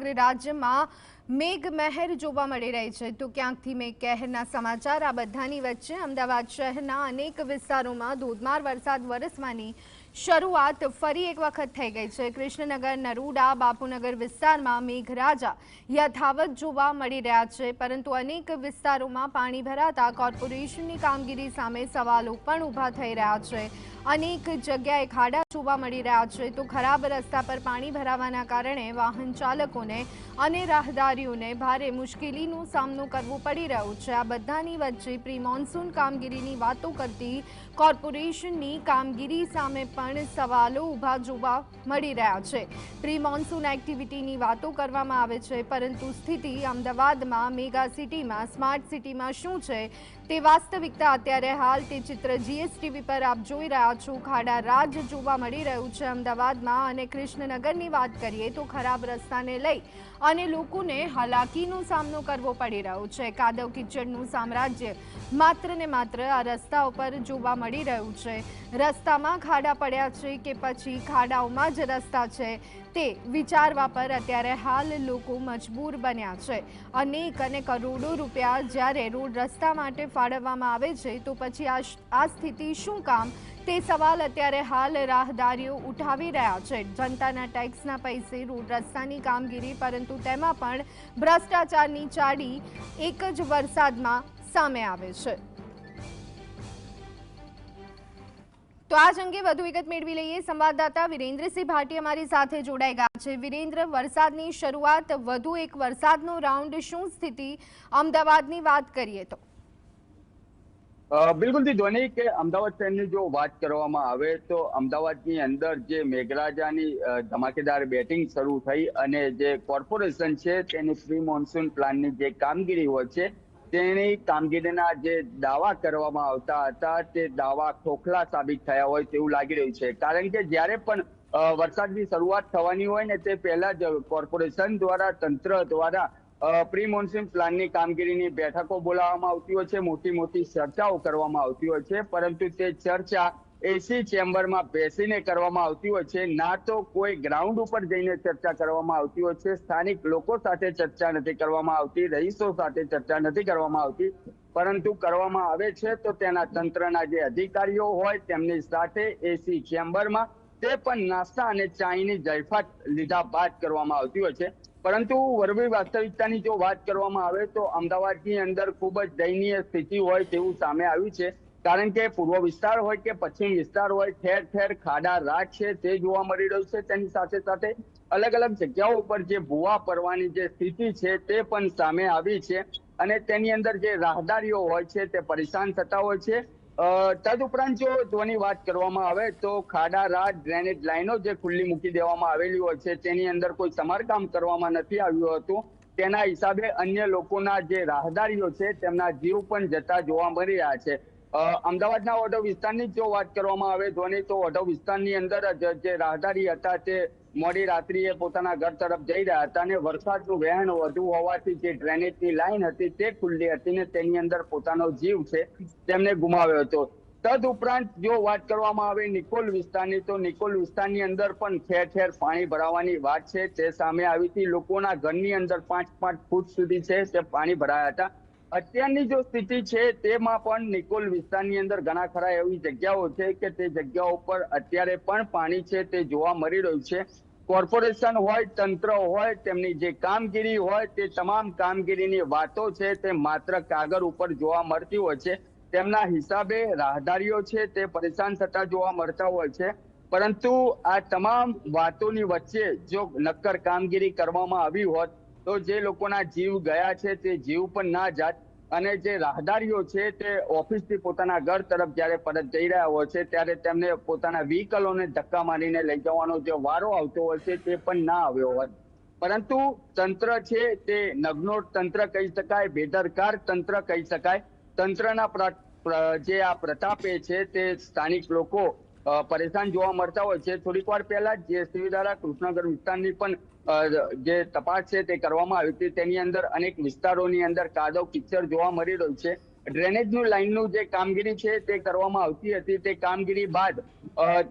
સમગ્ર રાજ્યમાં મેઘમહેર જોવા મળી રહી છે. તો ક્યાંકથી મેઘ કહેરના સમાચાર? આ બધાની વચ્ચે અમદાવાદ શહેરના અનેક વિસ્તારોમાં ધોધમાર વરસાદ વરસવાની શરૂઆત ફરી એક વખત થઈ ગઈ છે. કૃષ્ણનગર, નરૂડા, બાપુનગર વિસ્તારમાં મેઘરાજા યથાવત જોવા મળી રહ્યા છે. પરંતુ અનેક વિસ્તારોમાં પાણી ભરાતા કોર્પોરેશનની કામગીરી સામે સવાલો પણ ઊભા થઈ રહ્યા છે. અનેક જગ્યાએ ખાડા જોવા મળી રહ્યા છે. તો ખરાબ રસ્તા પર પાણી ભરાવાના કારણે વાહન ચાલકોને અને રાહદારીઓને ભારે મુશ્કેલીનો સામનો કરવો પડી રહ્યો છે. આ બધાની વચ્ચે પ્રી મોન્સૂન કામગીરીની વાતો કરતી કોર્પોરેશનની કામગીરી સામે પણ સવાલો ઊભા જોવા મળી રહ્યા છે. પ્રી મોન્સૂન એક્ટિવિટીની વાતો કરવામાં આવે છે, પરંતુ સ્થિતિ અમદાવાદમાં મેગા સિટીમાં, સ્માર્ટ સિટીમાં શું છે તે વાસ્તવિકતા અત્યારે હાલ તે ચિત્ર જીએસટીવી પર આપ જોઈ રહ્યા છો. ખાડા રાજ જોવા મળી રહ્યું છે અમદાવાદમાં અને કૃષ્ણનગરની વાત કરીએ તો ખરાબ રસ્તાને લઈ અને લોકોને હાલાકીનો સામનો કરવો પડી રહ્યો છે. કાદવ કિચડનું સામ્રાજ્ય માત્ર ને માત્ર આ રસ્તા ઉપર જોવા મળી રહ્યું છે. રસ્તામાં ખાડા પડ્યા છે કે પછી ખાડાઓમાં જ રસ્તા છે તે વિચારવા પર અત્યારે હાલ લોકો મજબૂર બન્યા છે. અનેક અને કરોડો રૂપિયા જ્યારે રોડ રસ્તા માટે ફાળવવામાં આવે છે, તો પછી આ આ સ્થિતિ શું કામ? તે સવાલ અત્યારે હાલ રાહદારીઓ ઉઠાવી રહ્યા છે. જનતાના ટેક્સના પૈસે રોડ રસ્તાની કામગીરી, પરંતુ તેમાં પણ ભ્રષ્ટાચારની ચાડી એક જ વરસાદમાં સામે આવે છે. તો આ અંગે વધુ વિગત મેળવી લઈએ. સંવાદદાતા વિરેન્દ્રસિંહ ભાટી અમારી સાથે જોડાઈ ગયા છે. વિરેન્દ્ર, વરસાદની શરૂઆત, વધુ એક વરસાદનો રાઉન્ડ, શું સ્થિતિ? અમદાવાદની વાત કરીએ તો. બિલકુલ ધ્વની કે અમદાવાદ શહેરની જો વાત કરવામાં આવે તો અમદાવાદની અંદર જે મેઘરાજાની ધમાકેદાર બેટિંગ શરૂ થઈ અને જે કોર્પોરેશન છે તેની પ્રી મોન્સૂન પ્લાનની જે કામગીરી હોય છે તેની કામગીરીના જે દાવા કરવામાં આવતા હતા, તે દાવા ખોખલા સાબિત થયા હોય તેવું લાગી રહ્યું છે. કારણ કે જ્યારે પણ વરસાદની શરૂઆત થવાની હોય ને તે પહેલા જ કોર્પોરેશન દ્વારા, તંત્ર દ્વારા પ્રી મોન્સૂન પ્લાનની કામગીરીની બેઠકો બોલાવવામાં આવતી હોય છે મોટી મોટી ચર્ચાઓ કરવામાં આવતી હોય છે, પરંતુ તે ચર્ચા એસી ચેમ્બરમાં બેસીને કરવામાં આવતી હોય છે. ના તો કોઈ ગ્રાઉન્ડ ઉપર જઈને ચર્ચા કરવામાં આવતી હોય છે. સ્થાનિક લોકો સાથે ચર્ચા નથી કરવામાં આવતી. રહીશો સાથે ચર્ચા નથી કરવામાં આવતી. પરંતુ કરવામાં આવે છે તો તેના તંત્રના જે અધિકારીઓ હોય તેમની સાથે એસી ચેમ્બરમાં તે પણ નાસ્તા અને ચાયની જયફાત લીધા બાદ કરવામાં આવતી હોય છે. પરંતુ વરવી વાસ્તવિકતાની જો વાત કરવામાં આવે તો અમદાવાદની અંદર ખૂબ જ દયનીય સ્થિતિ હોય તેવું સામે આવ્યું છે. કારણ કે પૂર્વ વિસ્તાર હોય કે પશ્ચિમ વિસ્તાર હોય, ઠેર ઠેર ખાડા રાજ છે, તે જોવા મળી રહ્યું છે. તેની સાથે સાથે અલગ અલગ જગ્યાઓ ઉપર જે ભૂવા પડવાની જે સ્થિતિ છે તે પણ સામે આવી છે અને તેની અંદર જે રાહદારીઓ હોય છે તે પરેશાન થતા હોય છે. તદુપરાંત જો ધ્વની વાત કરવામાં આવે તો ખાડા રાજ ડ્રેનેજ લાઈનો જે ખુલ્લી મૂકી દેવામાં આવેલી હોય છે તેની અંદર કોઈ સમારકામ કરવામાં નથી આવ્યું હતું. તેના હિસાબે અન્ય લોકોના જે રાહદારીઓ છે તેમના જીવ પણ જતા જોવા મળી રહ્યા છે. અમદાવાદના ઓટો વિસ્તારની જો વાત કરવામાં આવે ધોની તો ઓટો વિસ્તારની અંદર જ રાહદારી હતા તે મોડી રાત્રિએ પોતાના ઘર તરફ જઈ રહ્યા હતા અને વરસાદનું વહેણ વધુ હોવાથી જે ડ્રેનેજની લાઈન હતી તે ખુલ્લી હતી ને તેની અંદર પોતાનો જીવ છે તેમને ગુમાવ્યો હતો. તદ ઉપરાંત જો વાત કરવામાં આવે નિકોલ વિસ્તારની, તો નિકોલ વિસ્તારની અંદર પણ ઠેર ઠેર પાણી ભરાવાની વાત છે. તે સામે આવી હતી. લોકોના ઘરની અંદર પાંચ પાંચ ફૂટ સુધી છે તે પાણી ભરાયા હતા. અત્યારની જો સ્થિતિ છે, તેમાં પણ નિકોલ વિસ્તારની અંદર ઘણા ખરા એવી જગ્યાઓ છે કે તે જગ્યાઓ પર અત્યારે પણ પાણી છે તે જોવા મળી રહ્યું છે. કોર્પોરેશન હોય, તંત્ર હોય, તેમની જે કામગીરી હોય, તે તમામ કામગીરીની વાતો છે તે માત્ર કાગળ ઉપર જોવા મળતી હોય છે. તેમના હિસાબે રાહદારીઓ છે તે પરેશાન થતા જોવા મળતા હોય છે. પરંતુ આ તમામ વાતોની વચ્ચે જો નક્કર કામગીરી કરવામાં આવી હોત તો જે લોકોના જીવ ગયા છે તે જીવ પણ ના જાત અને જે રાહદારીઓ છે તે ઓફિસથી પોતાના ઘર તરફ જ્યારે પરત જઈ રહ્યા હોય છે, ત્યારે તેમને પોતાના વ્હીકલોને ધક્કા મારીને લઈ જવાનો જે વારો આવતો હોય છે તે પણ ના આવ્યો હોય. પરંતુ તંત્ર છે તે નગ્નોર તંત્ર કહી શકાય, બેદરકાર તંત્ર કહી શકાય. તંત્રના જે આ પ્રતાપે છે તે સ્થાનિક લોકો પરેશાન જોવા મળતા હોય છે. થોડીક વાર પહેલા જ જીએસટીવી દ્વારા કૃષ્ણનગર વિસ્તારની પણ જે તપાસ છે તે કરવામાં આવી હતી. તેની અંદર અનેક વિસ્તારોની અંદર કાદવ કિચડ જોવા મળી રહ્યું છે. ડ્રેનેજનું લાઇનનું જે કામગીરી છે તે કરવામાં આવતી હતી. તે કામગીરી બાદ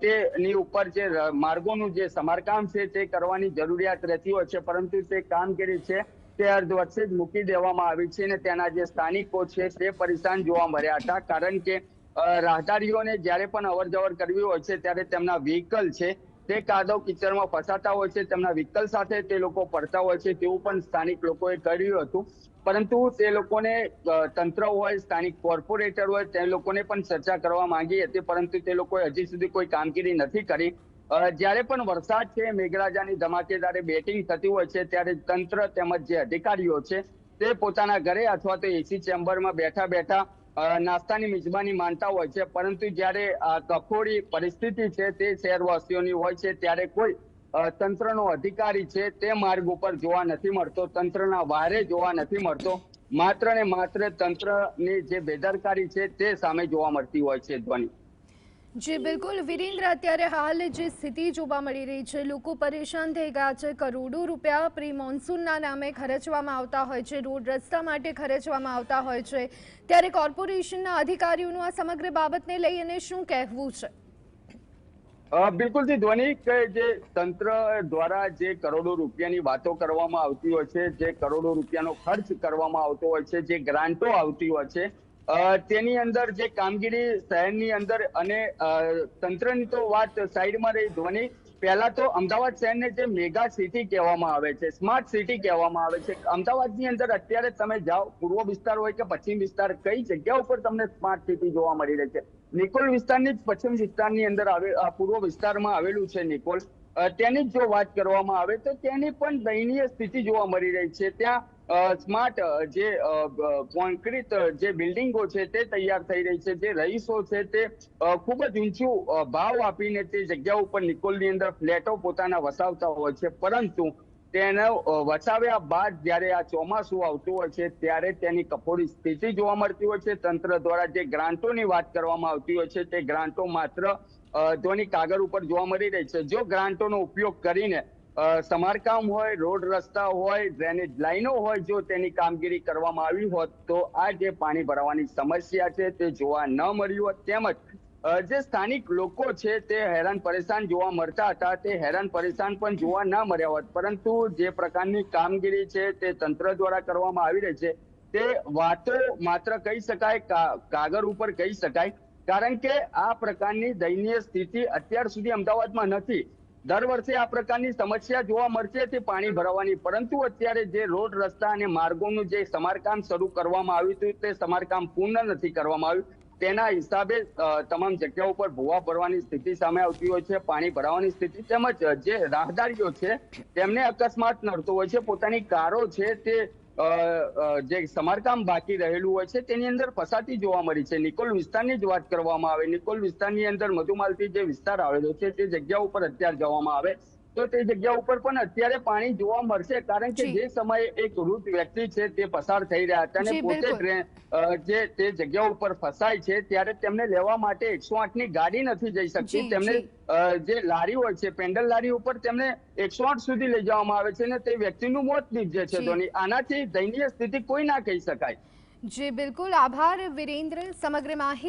તેની ઉપર જે માર્ગોનું જે સમારકામ છે તે કરવાની જરૂરિયાત રહેતી હોય છે. પરંતુ તે કામગીરી છે તે અર્ધવર્ષે જ મૂકી દેવામાં આવી છે અને તેના જે સ્થાનિકો છે તે પરેશાન જોવા મળ્યા હતા. કારણ કે રાહદારીઓને જ્યારે પણ અવર જવર કરવી હોય છે ત્યારે તેમના વ્હીકલ છે તે કાદવ કિચડમાં ફસાતા હોય છે, તેમના વ્હીકલ સાથે તે લોકો પડતા હોય છે, તેવું પણ સ્થાનિક લોકોએ કર્યું હતું. પરંતુ તે લોકોને તંત્ર હોય, સ્થાનિક કોર્પોરેટર હોય, તે લોકોને પણ ચર્ચા કરવા માંગી હતી, પરંતુ તે લોકોએ હજી સુધી કોઈ કામગીરી નથી કરી. જ્યારે પણ વરસાદ છે, મેઘરાજાની ધમાકેદારે બેટિંગ થતી હોય છે, ત્યારે તંત્ર તેમજ જે અધિકારીઓ છે, તે પોતાના ઘરે અથવા તો એસી ચેમ્બરમાં બેઠા બેઠા નાસ્તાની મિજબાની માનતા હોય છે, પરંતુ જ્યારે કફોડી પરિસ્થિતિ છે તે શહેરવાસીઓની હોય છે, ત્યારે કોઈ તંત્રનો અધિકારી છે તે માર્ગ ઉપર જોવા નથી મળતો, તંત્રના વારે જોવા નથી મળતો. માત્ર ને માત્ર તંત્રની જે બેદરકારી છે તે સામે જોવા મળતી હોય છે ધ્વનિ. જી, બિલકુલ. વિરેન્દ્ર, અત્યારે હાલ જે સ્થિતિ જોવા મળી રહી છે, લોકો પરેશાન થઈ ગયા છે. કરોડો રૂપિયા પ્રી મોન્સૂનના નામે ખર્ચવામાં આવતા હોય છે, રોડ રસ્તા માટે ખર્ચવામાં આવતા હોય છે. ત્યારે કોર્પોરેશનના અધિકારીઓનું આ સમગ્ર બાબતને લઈ અને શું કહેવું છે? બિલકુલ જી ધ્વનિ જે તંત્ર દ્વારા જે કરોડો રૂપિયાની વાતો કરવામાં આવતી હોય છે, જે કરોડો રૂપિયાનો ખર્ચ કરવામાં આવતો હોય છે, જે ગ્રાન્ટો આવતી હોય છે તેની અંદર જે કામગીરી શહેરની અંદર અને તંત્રની તો વાત સાઈડમાં રહી ધોની. પહેલા તો અમદાવાદ શહેરને જે મેગા સિટી કહેવામાં આવે છે, સ્માર્ટ સિટી કહેવામાં આવે છે. અમદાવાદની અંદર અત્યારે તમે જાઓ, પૂર્વ વિસ્તાર હોય કે પશ્ચિમ વિસ્તાર, કઈ જગ્યા ઉપર તમને સ્માર્ટ સિટી જોવા મળી રહી છે? નિકોલ વિસ્તારની જ પશ્ચિમ વિસ્તારની અંદર આવે પૂર્વ વિસ્તારમાં આવેલું છે નિકોલ. તેની જ જો વાત કરવામાં આવે તો તેની પણ દયનીય સ્થિતિ જોવા મળી રહી છે. ત્યાં સ્માર્ટ જે કોન્ક્રીટ જે બિલ્ડિંગો છે તે તૈયાર થઈ રહી છે. જે રહીશો છે તે ખૂબ જ ઊંચું ભાવ આપીને તે જગ્યા ઉપર નિકોલની અંદર ફ્લેટો પોતાના વસાવતા હોય છે. પરંતુ તેને વસાવ્યા બાદ જ્યારે આ ચોમાસું આવતું હોય છે ત્યારે તેની કફોડી સ્થિતિ જોવા મળતી હોય છે. તંત્ર દ્વારા જે ગ્રાન્ટોની વાત કરવામાં આવતી હોય છે તે ગ્રાન્ટો માત્ર ધોની કાગળ ઉપર જોવા મળી રહી છે. જો ગ્રાન્ટોનો ઉપયોગ કરીને સમારકામ હોય, રોડ રસ્તા હોય ડ્રેનેજ લાઈનો હોય, જો તેની કામગીરી કરવામાં આવી હોત, તો આ જે પાણી ભરાવાની સમસ્યા છે તે જોવા ન મળ્યું હોત. તેમજ જે સ્થાનિક લોકો છે તે હેરાન પરેશાન જોવા મળતા હતા, તે હેરાન પરેશાન પણ જોવા ન મળ્યા હોત. પરંતુ જે પ્રકારની કામગીરી છે તે તંત્ર દ્વારા કરવામાં આવી રહી છે, તે વાતો માત્ર કહી શકાય કાગળ ઉપર કહી શકાય. કારણ કે આ પ્રકારની દયનીય સ્થિતિ અત્યાર સુધી અમદાવાદમાં નથી. દર વર્ષે આ પ્રકારની સમસ્યા જોવા મળશે તે પાણી ભરાવાની, પરંતુ અત્યારે જે રોડ, રસ્તા અને માર્ગોનું જે સમારકામ શરૂ કરવામાં આવ્યું હતું, તે સમારકામ પૂર્ણ નથી કરવામાં આવ્યું. તેના હિસાબે તમામ જગ્યાઓ પર ભૂવા ભરવાની સ્થિતિ સામે આવતી હોય છે, પાણી ભરાવાની સ્થિતિ તેમજ જે રાહદારીઓ છે, તેમને અકસ્માત નડતો હોય છે, પોતાની કારો છે તે જે સમારકામ બાકી રહેલું હોય છે, તેની અંદર ફસાતી જોવા મળી છે. નિકોલ વિસ્તારની જ વાત કરવામાં આવે. નિકોલ વિસ્તારની અંદર મધુમાલતી જે વિસ્તાર આવેલો છે, તે જગ્યા ઉપર અત્યારે જવામાં આવે. તો તે જગ્યા ઉપર પણ અત્યારે પાણી જોવા મળશે કારણ કે જે. સમયે એક વૃદ્ધ વ્યક્તિ છે તે પસાર થઈ રહ્યા હતા અને પોતે જે તે જગ્યા ઉપર ફસાય છે ત્યારે તેમને લેવા માટે એકસો આઠની ગાડી નથી જઈ શકતી. તેમને જે. લારી હોય છે પેન્ડલ લારી ઉપર તેમને એકસો આઠ સુધી લઈ જવામાં આવે છે અને તે વ્યક્તિનું મોત નીપજે છે ધોની આનાથી દયનીય સ્થિતિ કોઈ ના કહી શકાય. જી બિલકુલ. આભાર વિરેન્દ્ર. સમગ્ર માહિતી